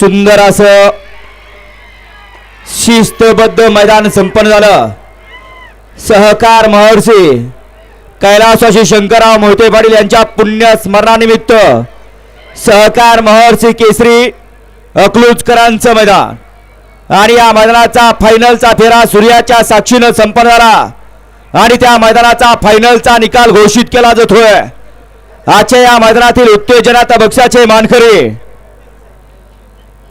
सुंदर असं शिस्तबद्ध मैदान संपन्न झालं. सहकार महर्षी कैलासवासी शंकरराव मोहिते पाटील यांच्या पुण्य स्मरणानिमित्त सहकार महर्षी केसरी अकलूजकरांचं मैदान. आणि या मैदानाचा फायनलचा फेरा सूर्याच्या साक्षीनं संपन्न झाला. आणि त्या मैदानाचा फायनलचा निकाल घोषित केला जातोय. आजच्या या मैदानातील उत्तेजनात बक्षाचे मानकरी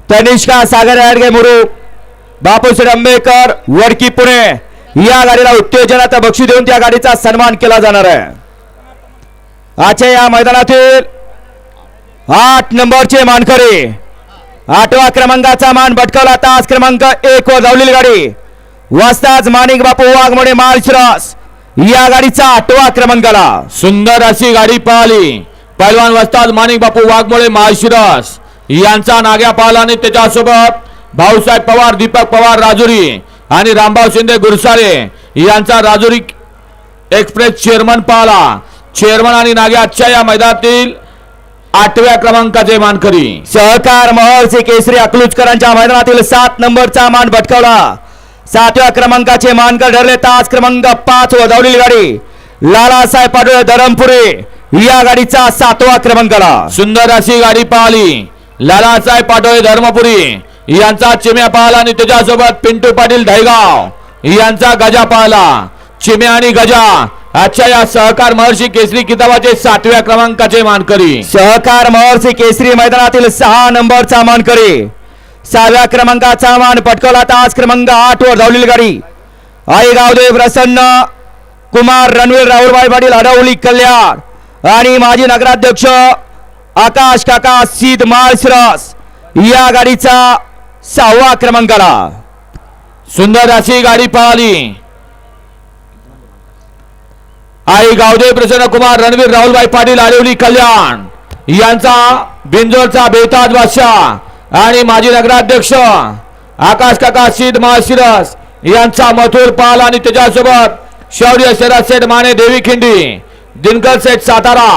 तनिष्का सागर याडगे मुरू बापूसाहेब आंबेडकर वडकी पुणे. या गाडीला उत्तेजनात बक्षी देऊन त्या गाडीचा सन्मान केला जाणार आहे. आजच्या या मैदानातील आठ नंबरचे मानकरी आठवा क्रमांकाचा मान भटकवला तास क्रमांक एक वर धावलेली गाडी. वाजताच माणिक बापू वाघमोडे माळशिरस या गाडीचा आठवा क्रमांकाला. सुंदर अशी गाडी पळाली पैलवान वस्ताद माणिक बापू वाघमोळे माळशिरस यांचा नाग्या पाहिला आणि त्याच्यासोबत भाऊसाहेब पवार दीपक पवार राजुरी आणि रामभाऊ शिंदे गुरसाळे यांचा राजुरी एक्सप्रेस चेअरमन पाहला चेअरमन आणि नाग्या आजच्या या मैदानातील आठव्या क्रमांकाचे मानकरी. सहकार महर्षी केसरी अकलूजकरांच्या मैदानातील सात नंबरचा मान भटकवला. सातव्या क्रमांकाचे मानकर ठरले तास क्रमांक पाच वर धावलेली गाडी. लालासाहेब पाटोळे धरमपुरे या गाडीचा सातवा क्रमांकाला. सुंदर अशी गाडी पाहिली. लालासाहेब पाटोळे धर्मपुरी यांचा चिम्या पाहिला आणि त्याच्यासोबत पिंटू पाटील धायगाव यांचा गजा पाहिला. चिम्या आणि गजा आजच्या या सहकार महर्षी केसरी किताबाचे सातव्या क्रमांकाचे मानकरी. सहकार महर्षी केसरी मैदानातील सहा नंबरचा मानकरी. सहाव्या क्रमांकाचा मान पटकवला तास क्रमांक आठ वर धावलेली गाडी. आई गावदेव प्रसन्न कुमार रणवीर राहुलभाई पाटील अडवली कल्याण आणि माजी नगराध्यक्ष आकाश काका सीद माळशिरस. या गाडीचा सहावा क्रमांकाला सुंदर अशी गाडी पळाली आई गावदेव प्रसन्न कुमार रणवीर राहुलभाई पाटील आलेवली कल्याण. यांचा बिंजोरचा बेताज बादशाह आणि माजी नगराध्यक्ष आकाश काका सीद माळशिरस यांचा मथुर पाल आणि त्याच्यासोबत शौर्य शरद सेठ माने देवी खिंडी दिनकर सेठ सातारा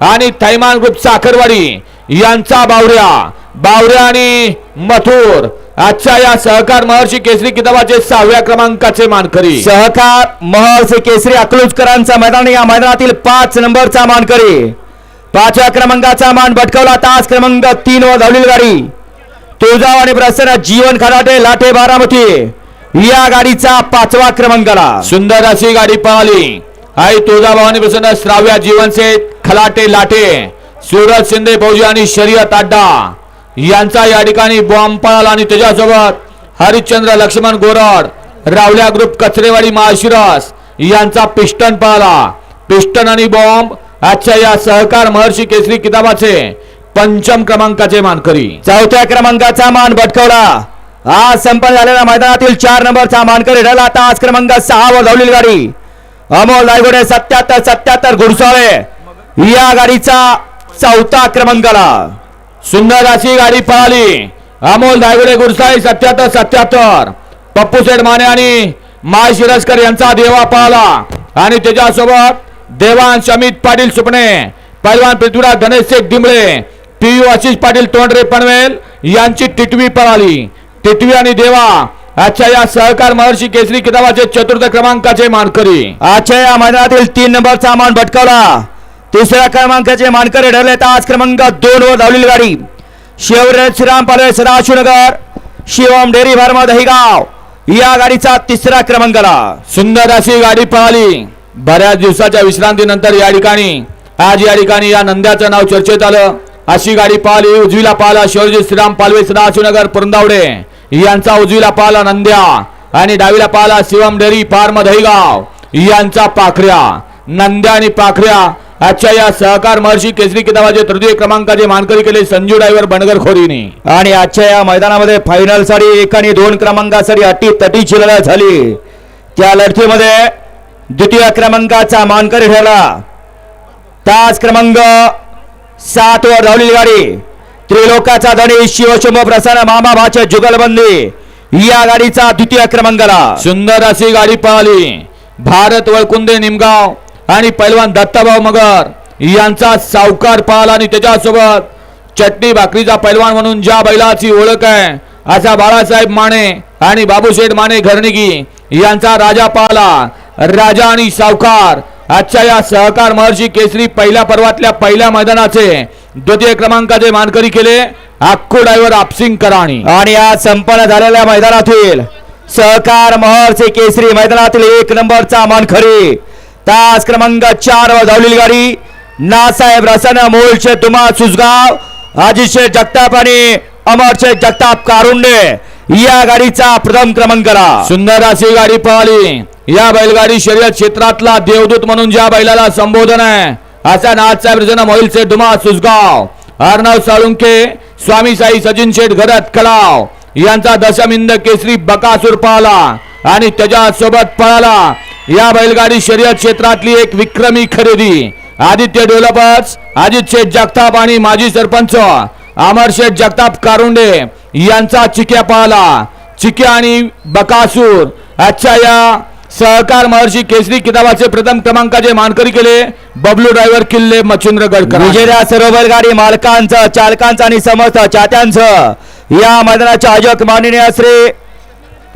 आणि थैमान ग्रुप साखरवाडी यांचा बावऱ्या. बावऱ्या आणि मथुर. आजच्या या सहकार महर्षी केसरी किताबाचे सहाव्या क्रमांकाचे मानकरी. सहकार महर्षी केसरी अकलूजकरांचा मैदान या मैदानातील पाच नंबरचा मानकरी. पाचव्या क्रमांकाचा मान भटकवला तास क्रमांक तीन वर धावलेली गाडी. तुळजाव आणि प्रसन्न जीवन खराटे लाटे बारामती. या गाडीचा पाचवा क्रमांकाला. सुंदर अशी गाडी पळाली आई तुळजाभवानी प्रसन्न श्राव्या जीवनसे खलाटे लाटे सूरज शिंदे फौजी आणि शर्यत अड्डा. यांचा या ठिकाणी बॉम्ब पळाला आणि त्याच्यासोबत हरिश्चंद्र लक्ष्मण गोरड रावल्या ग्रुप कचरेवाडी माळशिरस यांचा पिस्टन पळाला. पिस्टन आणि बॉम्ब आजच्या या सहकार महर्षी केसरी किताबाचे पंचम क्रमांकाचे मानकरी. चौथ्या क्रमांकाचा मान भटकवला. आज संपन्न झालेल्या मैदानातील चार नंबरचा मानकरी ठरला. आज क्रमांक सहा वर धावलेली गाडी. अमोल रायगोडे सत्याहत्तर सत्याहत्तर घुडसाळे. या गाडीचा चौथा क्रमांकाला सुंदर अशी गाडी पळाली. अमोल दायगुडे गुरसाई सत्याहत्तर सत्याहत्तर. पप्पू सेठ माने आणि माय शिरस्कर यांचा देवा पळाला. आणि त्याच्यासोबत देवांश अमित पाटील सुपणे पैलवान पृथ्वीराज गणेश शेठ दिंबळे पी यू आशिष पाटील तोंडरे पनवेल यांची टिटवी पळाली. टिटवी आणि देवा आजच्या या सहकार महर्षी केसरी किताबाचे चतुर्थ क्रमांकाचे मानकरी. आजच्या या मैदानातील तीन नंबरचा मान भटकवला. तिसऱ्या क्रमांकाचे मानकरी ठरले तास क्रमांक दोन वर धावलेली गाडी. Shivraj Shriram Pale Sadashivnagar Shivam dairy pharma Dahigaon. या गाडीचा तिसरा क्रमांकाला. सुंदर अशी गाडी पळाली बऱ्याच दिवसाच्या विश्रांतीनंतर या ठिकाणी आज या ठिकाणी या नंद्याचं नाव चर्चेत आलं. अशी गाडी पाहिली उजवीला पाहिला शिवजी श्रीराम पालवे सदाशिवनगर पुरंदावडे. यांचा उजवीला पाला नंद्या आणि डावीला पाला शिवम डेरी फार्म दहीगाव. यांचा पाखऱ्या नंद्या आणि पाखऱ्या. आजच्या या सहकार महर्षी केसरी किताबाचे तृतीय क्रमांकाचे मानकरी केले संजू ड्रायव्हर बनगर खोरीने. आणि आजच्या या मैदानामध्ये फायनलसाठी एक आणि दोन क्रमांकासाठी अटी तटी लढत झाली. त्या लढतीमध्ये द्वितीय क्रमांकाचा मानकरी ठरला. तास क्रमांक सात वर धावलेली गाडी. त्रिलोकाचा धनी शिवशुभ प्रसन्न मामा भाचे जुगलबंदी. या गाडीचा द्वितीय क्रमांकाला. सुंदर अशी गाडी पळाली भारत वळकुंदे निमगाव आणि पैलवान दत्ताभाऊ मगर यांचा सावकार पळाला आणि त्याच्यासोबत चटणी भाकरीचा पैलवान म्हणून ज्या बैलाची ओळख आहे असा बाळासाहेब माने आणि बाबूशेठ माने घरणिकी यांचा राजा पाहला. राजा आणि सावकार आजच्या या सहकार महर्षी केसरी पहिल्या पर्वातल्या पहिल्या मैदानाचे द्वितीय क्रमांकाचे मानकरी केले अक्कू ड्रायव्हर आपसिंग कराणी. आणि आज संपन्न झालेल्या मैदानातील सहकार महर्षी केसरी मैदानातील एक नंबरचा मानखरी तास क्रमांक चार वर धावलेली गाडी. नासाहेब रसन मोलशे तुम्हा सुसगाव अजितशे जगताप आणि अमरशे जगताप कारुंडे. या गाडीचा प्रथम क्रमांकला सुंदर अशी गाडी पळाली. या बैलगाडी शर्यत क्षेत्रातला देवदूत म्हणून ज्या बैलाला संबोधन आहे असा नाथसाहेब रजन मोहिलचे दुमा सुसगाव अर्णव साळुंके स्वामी साई सचिन शेठ घरत कलाव. यांचा दशमिंद केसरी बकासूर पळाला आणि त्याच्यासोबत पळाला. या बैलगाडी शर्यत क्षेत्रातली एक विक्रमी खरेदी. आदित्य डेव्हलपर्स अजित शेठ जगताप आणि माजी सरपंच अमर शेठ जगताप कारुंडे यांचा चिक्या पळाला चिक्या आणि बकासूर. आजच्या या सहकार महर्षी केसरी किताबाचे प्रथम क्रमांकाचे मानकरी केले. बबलू ड्रायव्हर किल्ले मच्छिंद्र गडकर विजया सर्व बैलगाडी मालकांचं चालकांचं आणि समस्त चात्यांचं. या मैदानाचे आयोजक माननीय श्री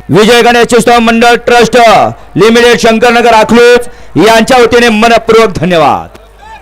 विजय गणेश उत्सव मंडळ ट्रस्ट लिमिटेड शंकरनगर अकलूज यांच्या वतीने मनपूर्वक धन्यवाद.